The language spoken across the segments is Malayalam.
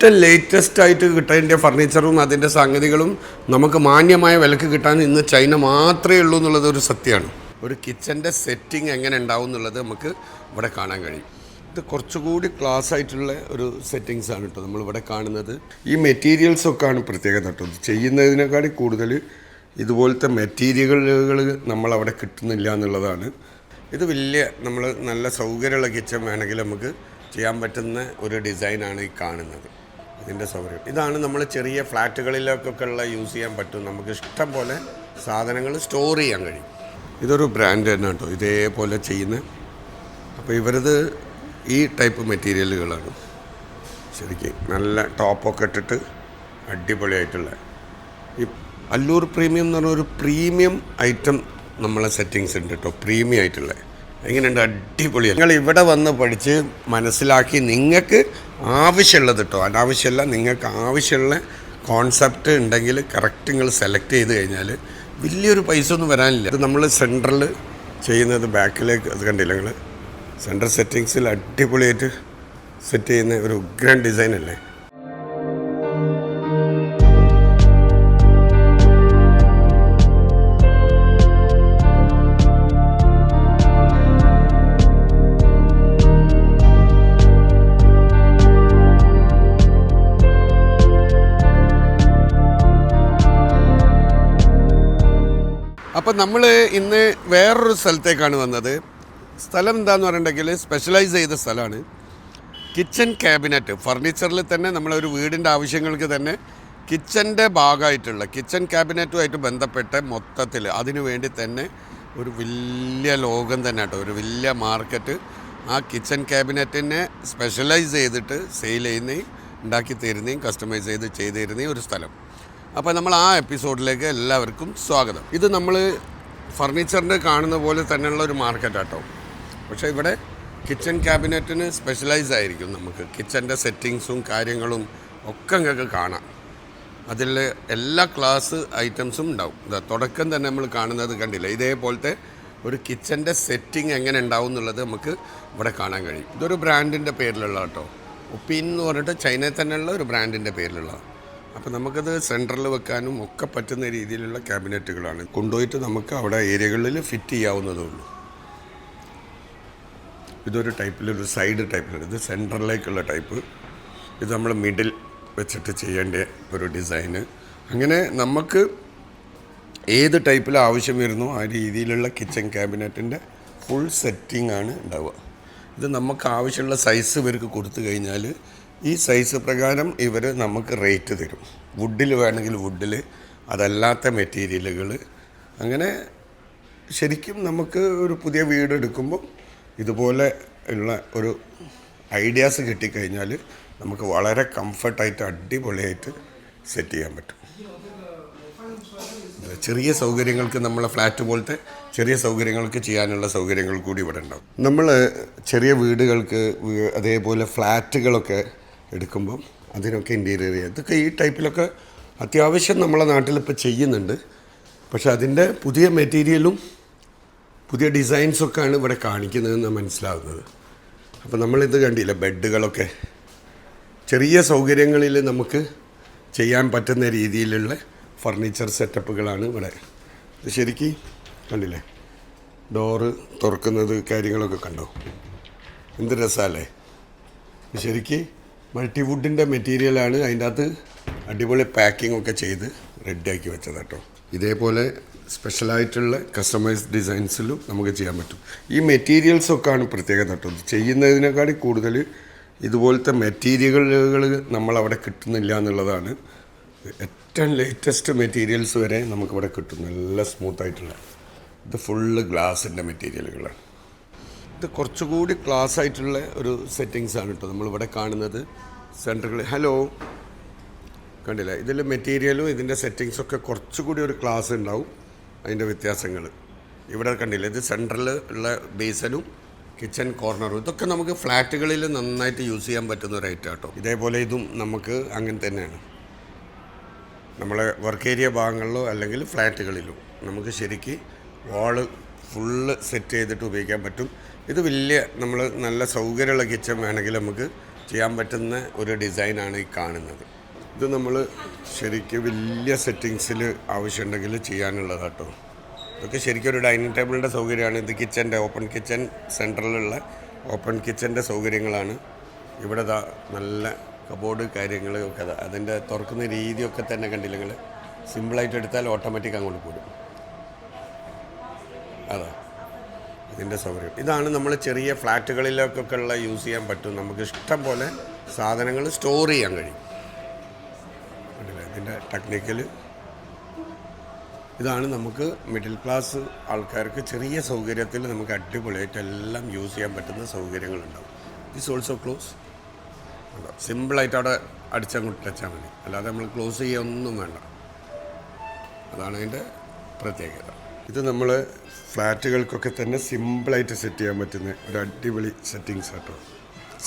ഏറ്റവും ലേറ്റസ്റ്റ് ആയിട്ട് കിട്ടേണ്ട ഫർണിച്ചറും അതിന്റെ സംഗതികളും നമുക്ക് മാന്യമായ വിലക്ക് കിട്ടാൻ ഇന്ന് ചൈന മാത്രമേ ഉള്ളൂ എന്നുള്ളത് ഒരു സത്യമാണ്. ഒരു കിച്ചന്റെ സെറ്റിംഗ് എങ്ങനെ ഉണ്ടാവും എന്നുള്ളത് നമുക്ക് ഇവിടെ കാണാൻ കഴിയും. ഇത് കുറച്ചുകൂടി ക്ലാസ് ആയിട്ടുള്ള ഒരു സെറ്റിങ്സ് ആണ് കേട്ടോ നമ്മളിവിടെ കാണുന്നത്. ഈ മെറ്റീരിയൽസ് ഒക്കെ ആണ് പ്രത്യേകത കേട്ടോ. ചെയ്യുന്നതിനേക്കാളും കൂടുതൽ ഇതുപോലത്തെ മെറ്റീരിയലുകൾ നമ്മളവിടെ കിട്ടുന്നില്ല എന്നുള്ളതാണ്. ഇത് വലിയ നമ്മൾ നല്ല സൗകര്യമുള്ള കിച്ചൺ വേണമെങ്കിൽ നമുക്ക് ചെയ്യാൻ പറ്റുന്ന ഒരു ഡിസൈനാണ് ഈ കാണുന്നത്. ഇതിന്റെ സൗകര്യം. ഇതാണ് നമ്മൾ ചെറിയ ഫ്ലാറ്റുകളിലേക്കൊക്കെ ഉള്ള യൂസ് ചെയ്യാൻ പറ്റും. നമുക്ക് ഇഷ്ടം പോലെ സാധനങ്ങൾ സ്റ്റോർ ചെയ്യാൻ കഴിയും. ഇതൊരു ബ്രാൻഡ് തന്നെ കേട്ടോ. ഇതേപോലെ ചെയ്യുന്ന അപ്പോൾ ഇവരത് ഈ ടൈപ്പ് മെറ്റീരിയലുകളാണ്. ശരിക്കും നല്ല ടോപ്പൊക്കെ ഇട്ടിട്ട് അടിപൊളിയായിട്ടുള്ള ഈ അല്ലൂർ പ്രീമിയം എന്ന് പറഞ്ഞ ഒരു പ്രീമിയം ഐറ്റം നമ്മളെ സെറ്റിങ്സ് ഉണ്ട് കേട്ടോ. പ്രീമിയം ആയിട്ടുള്ള എങ്ങനെയുണ്ട്? അടിപൊളിയാണ് നിങ്ങൾ ഇവിടെ വന്ന് പഠിച്ച് മനസ്സിലാക്കി നിങ്ങൾക്ക് ആവശ്യമുള്ളത് കേട്ടോ അനാവശ്യമല്ല നിങ്ങൾക്ക് ആവശ്യമുള്ള കോൺസെപ്റ്റ് ഉണ്ടെങ്കിൽ കറക്റ്റ് നിങ്ങൾ സെലക്ട് ചെയ്ത് കഴിഞ്ഞാൽ വലിയൊരു പൈസ ഒന്നും വരാനില്ല. ഇത് നമ്മൾ സെൻട്രൽ ചെയ്യുന്നത് ബാക്കിലേക്ക് അത് കണ്ടില്ല നിങ്ങൾ? സെൻട്രൽ സെറ്റിങ്സിൽ അടിപൊളിയായിട്ട് സെറ്റ് ചെയ്യുന്ന ഒരു ഉഗ്രൻ ഡിസൈൻ അല്ലേ? അപ്പം നമ്മൾ ഇന്ന് വേറൊരു സ്ഥലത്തേക്കാണ് വന്നത്. സ്ഥലം എന്താന്ന് പറഞ്ഞിട്ടുണ്ടെങ്കിൽ സ്പെഷ്യലൈസ് ചെയ്ത സ്ഥലമാണ്. കിച്ചൺ ക്യാബിനറ്റ് ഫർണിച്ചറിൽ തന്നെ നമ്മളൊരു വീടിന്റെ ആവശ്യങ്ങൾക്ക് തന്നെ കിച്ചന്റെ ഭാഗമായിട്ടുള്ള കിച്ചൺ ക്യാബിനറ്റുമായിട്ട് ബന്ധപ്പെട്ട മൊത്തത്തിൽ അതിനു വേണ്ടി തന്നെ ഒരു വലിയ ലോകം തന്നെ കേട്ടോ ഒരു വലിയ മാർക്കറ്റ് ആ കിച്ചൺ ക്യാബിനറ്റിനെ സ്പെഷ്യലൈസ് ചെയ്തിട്ട് സെയിൽ ചെയ്യുന്നതും ഉണ്ടാക്കി തരുന്നതും കസ്റ്റമൈസ് ചെയ്ത് ചെയ്ത് തരുന്നതും ഒരു സ്ഥലം. അപ്പോൾ നമ്മൾ ആ എപ്പിസോഡിലേക്ക് എല്ലാവർക്കും സ്വാഗതം. ഇത് നമ്മൾ ഫർണിച്ചറിന്റെ കാണുന്ന പോലെ തന്നെയുള്ള ഒരു മാർക്കറ്റാട്ടോ. പക്ഷേ ഇവിടെ കിച്ചൺ ക്യാബിനറ്റിന് സ്പെഷ്യലൈസ് ആയിരിക്കും നമുക്ക്. കിച്ചന്റെ സെറ്റിങ്സും കാര്യങ്ങളും ഒക്കെ നിങ്ങൾക്ക് കാണാം. അതിൽ എല്ലാ ക്ലാസ് ഐറ്റംസും ഉണ്ടാവും. ഇതാ തുടക്കം തന്നെ നമ്മൾ കാണുന്നത് കണ്ടില്ല? ഇതേപോലത്തെ ഒരു കിച്ചന്റെ സെറ്റിംഗ് എങ്ങനെ ഉണ്ടാവും എന്നുള്ളത് നമുക്ക് ഇവിടെ കാണാൻ കഴിയും. ഇതൊരു ബ്രാൻഡിന്റെ പേരിലുള്ള കേട്ടോ ഉപ്പിൻ എന്ന് പറഞ്ഞിട്ട് ചൈനയിൽ തന്നെയുള്ള ഒരു ബ്രാൻഡിന്റെ പേരിലുള്ള അപ്പോൾ നമുക്കത് സെന്ററിൽ വെക്കാനും ഒക്കെ പറ്റുന്ന രീതിയിലുള്ള ക്യാബിനറ്റുകളാണ് കൊണ്ടുപോയിട്ട് നമുക്ക് അവിടെ ഏരിയകളിൽ ഫിറ്റ് ചെയ്യാവുന്നതേ ഉള്ളൂ. ഇതൊരു ടൈപ്പിലൊരു സൈഡ് ടൈപ്പിലാണ് ഇത് സെന്ററിലേക്കുള്ള ടൈപ്പ് ഇത് നമ്മൾ മിഡിൽ വെച്ചിട്ട് ചെയ്യേണ്ട ഒരു ഡിസൈന് അങ്ങനെ നമുക്ക് ഏത് ടൈപ്പിൽ ആവശ്യം വരുന്നു ആ രീതിയിലുള്ള കിച്ചൺ ക്യാബിനറ്റിന്റെ ഫുൾ സെറ്റിംഗ് ആണ് ഉണ്ടാവുക. ഇത് നമുക്ക് ആവശ്യമുള്ള സൈസ് ഇവർക്ക് കൊടുത്തു കഴിഞ്ഞാൽ ഈ സൈസ് പ്രകാരം ഇവർ നമുക്ക് റേറ്റ് തരും. വുഡിൽ വേണമെങ്കിൽ വുഡിൽ അതല്ലാത്ത മെറ്റീരിയലുകൾ അങ്ങനെ ശരിക്കും നമുക്ക് ഒരു പുതിയ വീട് എടുക്കുമ്പോൾ ഇതുപോലെ ഉള്ള ഒരു ഐഡിയാസ് കിട്ടിക്കഴിഞ്ഞാൽ നമുക്ക് വളരെ കംഫർട്ടായിട്ട് അടിപൊളിയായിട്ട് സെറ്റ് ചെയ്യാൻ പറ്റും. ചെറിയ സൗകര്യങ്ങൾക്ക് നമ്മളെ ഫ്ലാറ്റ് പോലത്തെ ചെറിയ സൗകര്യങ്ങൾക്ക് ചെയ്യാനുള്ള സൗകര്യങ്ങൾ കൂടി ഇവിടെ ഉണ്ടാവും. നമ്മൾ ചെറിയ വീടുകൾക്ക് അതേപോലെ ഫ്ലാറ്റുകളൊക്കെ എടുക്കുമ്പം അതിനൊക്കെ ഇന്റീരിയർ ചെയ്യുക ഇതൊക്കെ ഈ ടൈപ്പിലൊക്കെ അത്യാവശ്യം നമ്മളെ നാട്ടിൽ ഇപ്പോൾ ചെയ്യുന്നുണ്ട്. പക്ഷേ അതിന്റെ പുതിയ മെറ്റീരിയലും പുതിയ ഡിസൈൻസൊക്കെയാണ് ഇവിടെ കാണിക്കുന്നതെന്ന് മനസ്സിലാകുന്നത് അപ്പോൾ നമ്മളിത് കണ്ടില്ല ബെഡുകളൊക്കെ ചെറിയ സൗകര്യങ്ങളിൽ നമുക്ക് ചെയ്യാൻ പറ്റുന്ന രീതിയിലുള്ള ഫർണിച്ചർ സെറ്റപ്പുകളാണ് ഇവിടെ. ഇത് ശരിക്കും കണ്ടില്ലേ? ഡോറ് തുറക്കുന്നത് കാര്യങ്ങളൊക്കെ കണ്ടോ? എന്ത് രസമല്ലേ ശരിക്കും മൾട്ടിവുഡിന്റെ മെറ്റീരിയലാണ് അതിന്റെ അകത്ത് അടിപൊളി പാക്കിംഗ് ഒക്കെ ചെയ്ത് റെഡിയാക്കി വെച്ചത് കേട്ടോ ഇതേപോലെ സ്പെഷ്യലായിട്ടുള്ള കസ്റ്റമൈസ്ഡ് ഡിസൈൻസിലും നമുക്ക് ചെയ്യാൻ പറ്റും. ഈ മെറ്റീരിയൽസൊക്കെ ആണ് പ്രത്യേകത കേട്ടോ ചെയ്യുന്നതിനേക്കാളും കൂടുതൽ ഇതുപോലത്തെ മെറ്റീരിയലുകൾ നമ്മളവിടെ കിട്ടുന്നില്ല എന്നുള്ളതാണ് ഏറ്റവും ലേറ്റസ്റ്റ് മെറ്റീരിയൽസ് വരെ നമുക്കിവിടെ കിട്ടും. നല്ല സ്മൂത്തായിട്ടുള്ള ഇത് ഫുള്ള് ഗ്ലാസിന്റെ മെറ്റീരിയലുകളാണ് ഇത് കുറച്ചുകൂടി ക്ലാസ് ആയിട്ടുള്ള ഒരു സെറ്റിങ്സ് ആണ് കേട്ടോ നമ്മളിവിടെ കാണുന്നത് സെന്ററുകൾ ഹലോ കണ്ടില്ല? ഇതിൽ മെറ്റീരിയലും ഇതിന്റെ സെറ്റിങ്സും ഒക്കെ കുറച്ചുകൂടി ഒരു ക്ലാസ് ഉണ്ടാവും. അതിന്റെ വ്യത്യാസങ്ങൾ ഇവിടെ കണ്ടില്ല? ഇത് സെന്ററിൽ ഉള്ള ബേസനും കിച്ചൺ കോർണറും ഇതൊക്കെ നമുക്ക് ഫ്ലാറ്റുകളിൽ നന്നായിട്ട് യൂസ് ചെയ്യാൻ പറ്റുന്ന ഒരു ഐറ്റം കേട്ടോ ഇതേപോലെ ഇതും നമുക്ക് അങ്ങനെ തന്നെയാണ്. നമ്മളെ വർക്ക് ഏരിയ ഭാഗങ്ങളിലോ അല്ലെങ്കിൽ ഫ്ലാറ്റുകളിലോ നമുക്ക് ശരിക്ക് വാൾ ഫുള്ള് സെറ്റ് ചെയ്തിട്ട് ഉപയോഗിക്കാൻ പറ്റും. ഇത് വലിയ നമ്മൾ നല്ല സൗകര്യമുള്ള കിച്ചൺ വേണമെങ്കിൽ നമുക്ക് ചെയ്യാൻ പറ്റുന്ന ഒരു ഡിസൈനാണ് ഈ കാണുന്നത്. ഇത് നമ്മൾ ശരിക്കും വലിയ സെറ്റിങ്സിൽ ആവശ്യമുണ്ടെങ്കിൽ ചെയ്യാനുള്ളത് കേട്ടോ ഇതൊക്കെ ശരിക്കും ഒരു ഡൈനിങ് ടേബിളിന്റെ സൗകര്യമാണ്. ഇത് കിച്ചന്റെ ഓപ്പൺ കിച്ചൺ സെന്ററിലുള്ള ഓപ്പൺ കിച്ചന്റെ സൗകര്യങ്ങളാണ്. ഇവിടെ നല്ല കബോർഡ് കാര്യങ്ങളൊക്കെ അതാ അതിന്റെ തുറക്കുന്ന രീതിയൊക്കെ തന്നെ കണ്ടില്ലെങ്കിൽ സിമ്പിളായിട്ട് എടുത്താൽ ഓട്ടോമാറ്റിക് അങ്ങോട്ട് കൂടും അതാ ഇതിന്റെ സൗകര്യം ഇതാണ് നമ്മൾ ചെറിയ ഫ്ലാറ്റുകളിലൊക്കെ ഉള്ള യൂസ് ചെയ്യാൻ പറ്റും. നമുക്ക് ഇഷ്ടം പോലെ സാധനങ്ങൾ സ്റ്റോർ ചെയ്യാൻ കഴിയും? ഇതിന്റെ ടെക്നിക്കൽ ഇതാണ് നമുക്ക് മിഡിൽ ക്ലാസ് ആൾക്കാർക്ക് ചെറിയ സൗകര്യത്തിൽ നമുക്ക് അടിപൊളിയായിട്ട് എല്ലാം യൂസ് ചെയ്യാൻ പറ്റുന്ന സൗകര്യങ്ങളുണ്ടാവും. ദിസ് ഓൾസോ ക്ലോസ് സിമ്പിളായിട്ട് അവിടെ അടിച്ചങ്ങോട്ട് ടച്ചാൽ മതി. അല്ലാതെ നമ്മൾ ക്ലോസ് ചെയ്യൊന്നും വേണ്ട. അതാണ് അതിന്റെ പ്രത്യേകത. ഇത് നമ്മൾ ഫ്ലാറ്റുകൾക്കൊക്കെ തന്നെ സിമ്പിളായിട്ട് സെറ്റ് ചെയ്യാൻ പറ്റുന്ന ഒരു അടിപൊളി സെറ്റിങ്സ് ആട്ടോ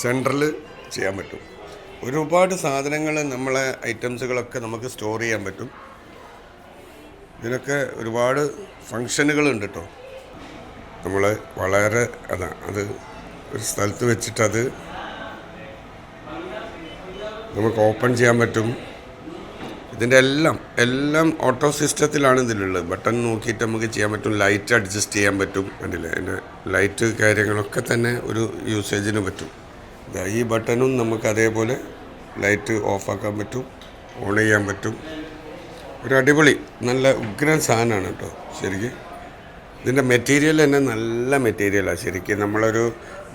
സെൻട്രൽ ചെയ്യാൻ പറ്റും. ഒരുപാട് സാധനങ്ങൾ നമ്മളെ ഐറ്റംസുകളൊക്കെ നമുക്ക് സ്റ്റോർ ചെയ്യാൻ പറ്റും. ഇതിനൊക്കെ ഒരുപാട് ഫങ്ഷനുകളുണ്ട് കേട്ടോ നമ്മൾ വളരെ അതാ അത് ഒരു സ്ഥലത്ത് വെച്ചിട്ടത് നമുക്ക് ഓപ്പൺ ചെയ്യാൻ പറ്റും. ഇതിന്റെ എല്ലാം എല്ലാം ഓട്ടോ സിസ്റ്റത്തിലാണ് ഇതിലുള്ളത്. ബട്ടൺ നോക്കിയിട്ട് നമുക്ക് ചെയ്യാൻ പറ്റും ലൈറ്റ് അഡ്ജസ്റ്റ് ചെയ്യാൻ പറ്റും. കണ്ടില്ലേ അതിന്റെ ലൈറ്റ് കാര്യങ്ങളൊക്കെ തന്നെ ഒരു യൂസേജിന് പറ്റും. ഈ ബട്ടണും നമുക്ക് അതേപോലെ ലൈറ്റ് ഓഫാക്കാൻ പറ്റും ഓൺ ചെയ്യാൻ പറ്റും. ഒരു അടിപൊളി നല്ല ഉഗ്രൻ സാധനമാണ് കേട്ടോ ശരിക്കും. ഇതിന്റെ മെറ്റീരിയൽ തന്നെ നല്ല മെറ്റീരിയലാണ് ശരിക്കും. നമ്മളൊരു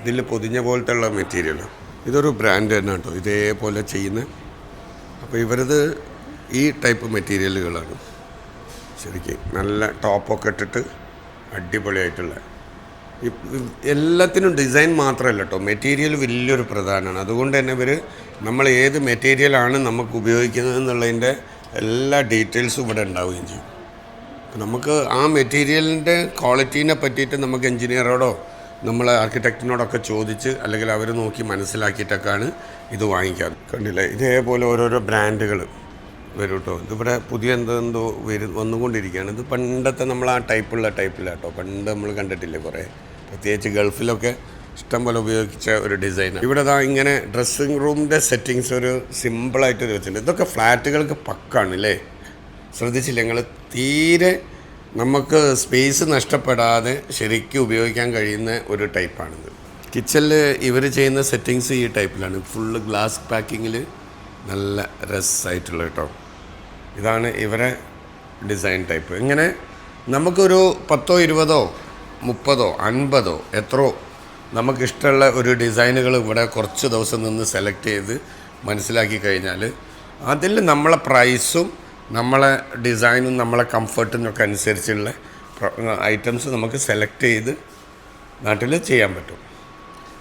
ഇതിൽ പൊതിഞ്ഞ പോലത്തെ ഉള്ള മെറ്റീരിയലാണ് ഇതൊരു ബ്രാൻഡ് തന്നെ കേട്ടോ ഇതേപോലെ ചെയ്യുന്ന. അപ്പോൾ ഇവരത് ഈ ടൈപ്പ് മെറ്റീരിയലുകളാണ്. ശരിക്കും നല്ല ടോപ്പൊക്കെ ഇട്ടിട്ട് അടിപൊളിയായിട്ടുള്ള. എല്ലാത്തിനും ഡിസൈൻ മാത്രമല്ല കേട്ടോ. മെറ്റീരിയൽ വലിയൊരു പ്രധാനമാണ്. അതുകൊണ്ട് തന്നെ ഇവർ നമ്മൾ ഏത് മെറ്റീരിയലാണ് നമുക്ക് ഉപയോഗിക്കുന്നത് എന്നുള്ളതിന്റെ എല്ലാ ഡീറ്റെയിൽസും ഇവിടെ ഉണ്ടാവുകയും ചെയ്യും. നമുക്ക് ആ മെറ്റീരിയലിന്റെ ക്വാളിറ്റീനെ പറ്റിയിട്ട് നമുക്ക് എൻജിനീയറോടോ നമ്മൾ ആർക്കിടെക്റ്റിനോടൊക്കെ ചോദിച്ച് അല്ലെങ്കിൽ അവർ നോക്കി മനസ്സിലാക്കിയിട്ടൊക്കെയാണ് ഇത് വാങ്ങിക്കാറ് കണ്ടില്ലേ? ഇതേപോലെ ഓരോരോ ബ്രാൻഡുകൾ വരും കേട്ടോ ഇതിവിടെ പുതിയ എന്തോ എന്തോ വരും വന്നുകൊണ്ടിരിക്കുകയാണ്. ഇത് പണ്ടത്തെ നമ്മൾ ആ ടൈപ്പുള്ള ടൈപ്പില്ല കേട്ടോ പണ്ട് നമ്മൾ കണ്ടിട്ടില്ലേ കുറേ. പ്രത്യേകിച്ച് ഗൾഫിലൊക്കെ ഇഷ്ടം പോലെ ഉപയോഗിച്ച ഒരു ഡിസൈൻ. ഇവിടെ ഇതാ ഇങ്ങനെ ഡ്രസ്സിങ് റൂമിന്റെ സെറ്റിങ്സ് ഒരു സിമ്പിളായിട്ട് വെച്ചിട്ടുണ്ട്. ഇതൊക്കെ ഫ്ലാറ്റുകൾക്ക് പക്കാണ് അല്ലേ ശ്രദ്ധിച്ചില്ല? നിങ്ങൾ തീരെ നമുക്ക് സ്പേസ് നഷ്ടപ്പെടാതെ ശരിക്കും ഉപയോഗിക്കാൻ കഴിയുന്ന ഒരു ടൈപ്പാണിത്. കിച്ചണിൽ ഇവർ ചെയ്യുന്ന സെറ്റിങ്സ് ഈ ടൈപ്പിലാണ്. ഫുള്ള് ഗ്ലാസ് പാക്കിങ്ങിൽ നല്ല രസമായിട്ടുള്ള കേട്ടോ ഇതാണ് ഇവരെ ഡിസൈൻ ടൈപ്പ് ഇങ്ങനെ നമുക്കൊരു പത്തോ ഇരുപതോ മുപ്പതോ അൻപതോ എത്രയോ നമുക്കിഷ്ടമുള്ള ഒരു ഡിസൈനുകൾ ഇവിടെ കുറച്ച് ദിവസം നിന്ന് സെലക്ട് ചെയ്ത് മനസ്സിലാക്കി കഴിഞ്ഞാൽ അതിൽ നമ്മളെ പ്രൈസും നമ്മളെ ഡിസൈനും നമ്മളെ കംഫർട്ടും ഒക്കെ അനുസരിച്ചുള്ള ഐറ്റംസ് നമുക്ക് സെലക്ട് ചെയ്ത് നാട്ടിൽ ചെയ്യാൻ പറ്റും.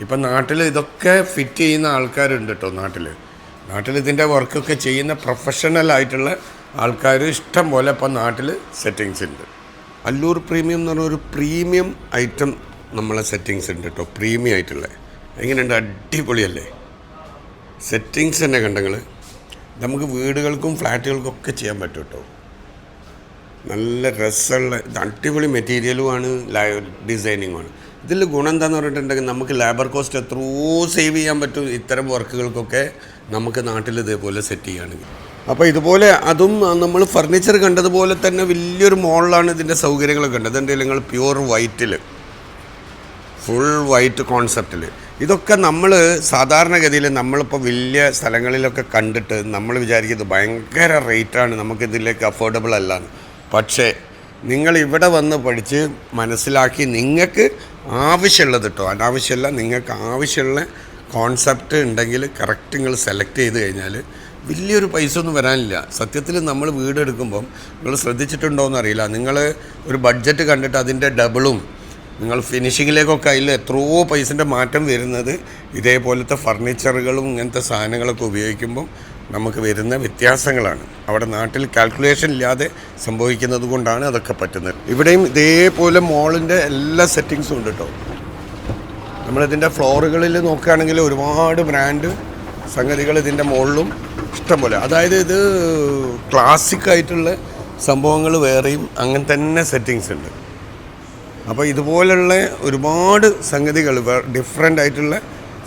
ഇപ്പം നാട്ടിൽ ഇതൊക്കെ ഫിറ്റ് ചെയ്യുന്ന ആൾക്കാരുണ്ട് കേട്ടോ നാട്ടിൽ നാട്ടിൽ ഇതിന്റെ വർക്കൊക്കെ ചെയ്യുന്ന പ്രൊഫഷണൽ ആയിട്ടുള്ള ആൾക്കാർ ഇഷ്ടം പോലെ ഇപ്പം നാട്ടിൽ സെറ്റിങ്സ് ഉണ്ട് അല്ലൂർ പ്രീമിയം എന്ന് പറഞ്ഞ ഒരു പ്രീമിയം ഐറ്റം നമ്മളെ സെറ്റിങ്സ് ഉണ്ട് കേട്ടോ പ്രീമിയം ആയിട്ടുള്ള. എങ്ങനെയുണ്ട്? അടിപൊളിയല്ലേ? സെറ്റിങ്സ് തന്നെ കണ്ടങ്ങൾ നമുക്ക് വീടുകൾക്കും ഫ്ലാറ്റുകൾക്കും ഒക്കെ ചെയ്യാൻ പറ്റും കേട്ടോ നല്ല രസമുള്ള അടിപൊളി മെറ്റീരിയലുമാണ് ഡിസൈനിങ്ങുമാണ് ഇതിൽ ഗുണം എന്താന്ന് പറഞ്ഞിട്ടുണ്ടെങ്കിൽ നമുക്ക് ലേബർ കോസ്റ്റ് എത്രയോ സേവ് ചെയ്യാൻ പറ്റും ഇത്തരം വർക്കുകൾക്കൊക്കെ നമുക്ക് നാട്ടിൽ ഇതേപോലെ സെറ്റ് ചെയ്യുകയാണെങ്കിൽ. അപ്പോൾ ഇതുപോലെ അതും നമ്മൾ ഫർണിച്ചർ കണ്ടതുപോലെ തന്നെ വലിയൊരു മോളിലാണ് ഇതിന്റെ സൗകര്യങ്ങളൊക്കെ ഉണ്ട് അതെന്തെങ്കിലും നിങ്ങൾ പ്യുവർ വൈറ്റിൽ ഫുൾ വൈറ്റ് കോൺസെപ്റ്റിൽ ഇതൊക്കെ നമ്മൾ സാധാരണഗതിയിൽ നമ്മളിപ്പോൾ വലിയ സ്ഥലങ്ങളിലൊക്കെ കണ്ടിട്ട് നമ്മൾ വിചാരിക്കുന്നത് ഭയങ്കര റേറ്റാണ് നമുക്കിതിലേക്ക് അഫോർഡബിൾ അല്ലാന്ന്. പക്ഷേ നിങ്ങൾ ഇവിടെ വന്ന് പഠിച്ച് മനസ്സിലാക്കി നിങ്ങൾക്ക് ആവശ്യമുള്ളത് കേട്ടോ അനാവശ്യമല്ല നിങ്ങൾക്ക് ആവശ്യമുള്ള കോൺസെപ്റ്റ് ഉണ്ടെങ്കിൽ കറക്റ്റ് നിങ്ങൾ സെലക്ട് ചെയ്ത് കഴിഞ്ഞാൽ വലിയൊരു പൈസ ഒന്നും വരാനില്ല. സത്യത്തിൽ നമ്മൾ വീടെടുക്കുമ്പം നിങ്ങൾ ശ്രദ്ധിച്ചിട്ടുണ്ടോ എന്നറിയില്ല. നിങ്ങൾ ഒരു ബഡ്ജറ്റ് കണ്ടിട്ട് അതിന്റെ ഡബിളും നിങ്ങൾ ഫിനിഷിങ്ങിലേക്കൊക്കെ അതിൽ എത്രയോ പൈസന്റെ മാറ്റം വരുന്നത് ഇതേപോലത്തെ ഫർണിച്ചറുകളും ഇങ്ങനത്തെ സാധനങ്ങളൊക്കെ ഉപയോഗിക്കുമ്പോൾ നമുക്ക് വരുന്ന വ്യത്യാസങ്ങളാണ്. അവിടെ നാട്ടിൽ കാൽക്കുലേഷൻ ഇല്ലാതെ സംഭവിക്കുന്നത് കൊണ്ടാണ് അതൊക്കെ പറ്റുന്നത്. ഇവിടെയും ഇതേപോലെ മോളിന്റെ എല്ലാ സെറ്റിങ്സും ഉണ്ട് കേട്ടോ നമ്മളിതിന്റെ ഫ്ലോറുകളിൽ നോക്കുകയാണെങ്കിൽ ഒരുപാട് ബ്രാൻഡ് സംഗതികൾ ഇതിന്റെ മുകളിലും ഇഷ്ടംപോലെ അതായത് ഇത് ക്ലാസിക്കായിട്ടുള്ള സംഭവങ്ങൾ വേറെയും അങ്ങനെ തന്നെ സെറ്റിങ്സ് ഉണ്ട്. അപ്പോൾ ഇതുപോലുള്ള ഒരുപാട് സംഗതികൾ ഡിഫറെന്റ് ആയിട്ടുള്ള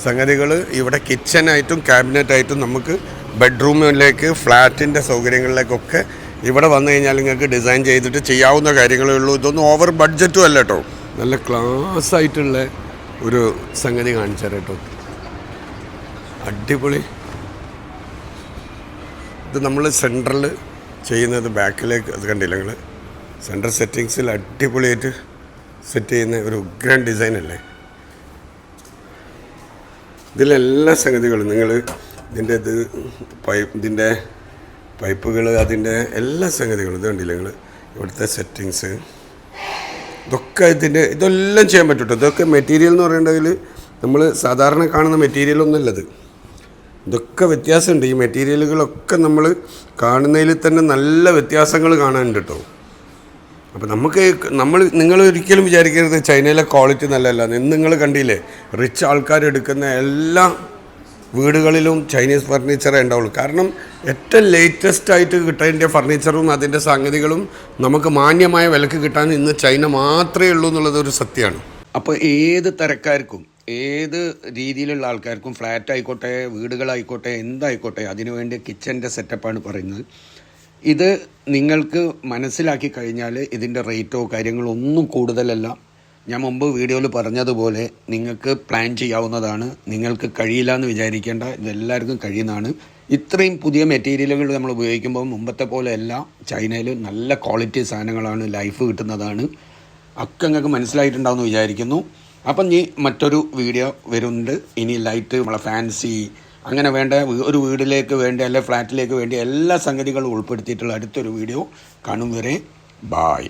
സംഗതികൾ ഇവിടെ കിച്ചനായിട്ടും ക്യാബിനറ്റായിട്ടും നമുക്ക് ബെഡ്റൂമിലേക്ക് ഫ്ലാറ്റിന്റെ സൗകര്യങ്ങളിലേക്കൊക്കെ ഇവിടെ വന്നു കഴിഞ്ഞാൽ നിങ്ങൾക്ക് ഡിസൈൻ ചെയ്തിട്ട് ചെയ്യാവുന്ന കാര്യങ്ങളേ ഉള്ളൂ. ഇതൊന്നും ഓവർ ബഡ്ജറ്റും അല്ല കേട്ടോ നല്ല ക്ലാസ് ആയിട്ടുള്ള ഒരു സംഗതി കാണിച്ചു കേട്ടോ അടിപൊളി. ഇത് നമ്മൾ സെൻട്രൽ ചെയ്യുന്നത് ബാക്കിലേക്ക് അത് കണ്ടില്ല നിങ്ങൾ സെൻട്രൽ സെറ്റിങ്സിൽ അടിപൊളിയായിട്ട് സെറ്റ് ചെയ്യുന്ന ഒരു ഉഗ്രൻ ഡിസൈൻ അല്ലേ? ഇതിലെല്ലാ സംഗതികളും നിങ്ങൾ ഇതിന്റെ ഇത് പൈപ്പ് ഇതിന്റെ പൈപ്പുകൾ അതിന്റെ എല്ലാ സംഗതികളും ഇത് കണ്ടില്ല നിങ്ങൾ ഇവിടുത്തെ സെറ്റിങ്സ് ഇതൊക്കെ ഇതിന്റെ ഇതെല്ലാം ചെയ്യാൻ പറ്റും ഇതൊക്കെ മെറ്റീരിയൽ എന്ന് പറയേണ്ടതിൽ നമ്മൾ സാധാരണ കാണുന്ന മെറ്റീരിയൽ ഒന്നുമല്ലത് ഇതൊക്കെ വ്യത്യാസമുണ്ട്. ഈ മെറ്റീരിയലുകളൊക്കെ നമ്മൾ കാണുന്നതിൽ തന്നെ നല്ല വ്യത്യാസങ്ങൾ കാണാനുണ്ട് കേട്ടോ. അപ്പോൾ നമുക്ക് നമ്മൾ നിങ്ങൾ ഒരിക്കലും വിചാരിക്കരുത് ചൈനയിലെ ക്വാളിറ്റി നല്ലതല്ല നിങ്ങൾ കണ്ടില്ലേ? റിച്ച് ആൾക്കാർ എടുക്കുന്ന എല്ലാ വീടുകളിലും ചൈനീസ് ഫർണിച്ചറേ ഉണ്ടാവുള്ളൂ. കാരണം ഏറ്റവും ലേറ്റസ്റ്റ് ആയിട്ട് കിട്ടേണ്ട ഫർണിച്ചറും അതിന്റെ സംഗതികളും നമുക്ക് മാന്യമായ വിലക്ക് കിട്ടാൻ ഇന്ന് ചൈന മാത്രമേ ഉള്ളൂ എന്നുള്ളത് ഒരു സത്യമാണ്. അപ്പോൾ ഏത് തരക്കാർക്കും ഏത് രീതിയിലുള്ള ആൾക്കാർക്കും ഫ്ലാറ്റ് ആയിക്കോട്ടെ വീടുകളായിക്കോട്ടെ എന്തായിക്കോട്ടെ അതിനുവേണ്ടി കിച്ചന്റെ സെറ്റപ്പാണ് പറയുന്നത്. ഇത് നിങ്ങൾക്ക് മനസ്സിലാക്കി കഴിഞ്ഞാൽ ഇതിന്റെ റേറ്റോ കാര്യങ്ങളോ ഒന്നും കൂടുതലല്ല. ഞാൻ മുമ്പ് വീഡിയോയിൽ പറഞ്ഞതുപോലെ നിങ്ങൾക്ക് പ്ലാൻ ചെയ്യാവുന്നതാണ്. നിങ്ങൾക്ക് കഴിയില്ല എന്ന് വിചാരിക്കേണ്ട. ഇതെല്ലാവർക്കും കഴിയുന്നതാണ്. ഇത്രയും പുതിയ മെറ്റീരിയലുകൾ നമ്മൾ ഉപയോഗിക്കുമ്പോൾ മുമ്പത്തെ പോലെ അല്ല. ചൈനയിൽ നല്ല ക്വാളിറ്റി സാധനങ്ങളാണ് ലൈഫ് കിട്ടുന്നതാണ്. ഒക്കെ നിങ്ങൾക്ക് മനസ്സിലായിട്ടുണ്ടാവുമെന്ന് വിചാരിക്കുന്നു. അപ്പം ഇനി മറ്റൊരു വീഡിയോ വരുന്നുണ്ട്. ഇനി ലൈറ്റ് നമ്മളെ ഫാൻസി അങ്ങനെ വേണ്ട ഒരു വീടിലേക്ക് വേണ്ടി അല്ലെ ഫ്ലാറ്റിലേക്ക് വേണ്ടി എല്ലാ സംഗതികളും ഉൾപ്പെടുത്തിയിട്ടുള്ള അടുത്തൊരു വീഡിയോ കാണും വരെ. ബായ്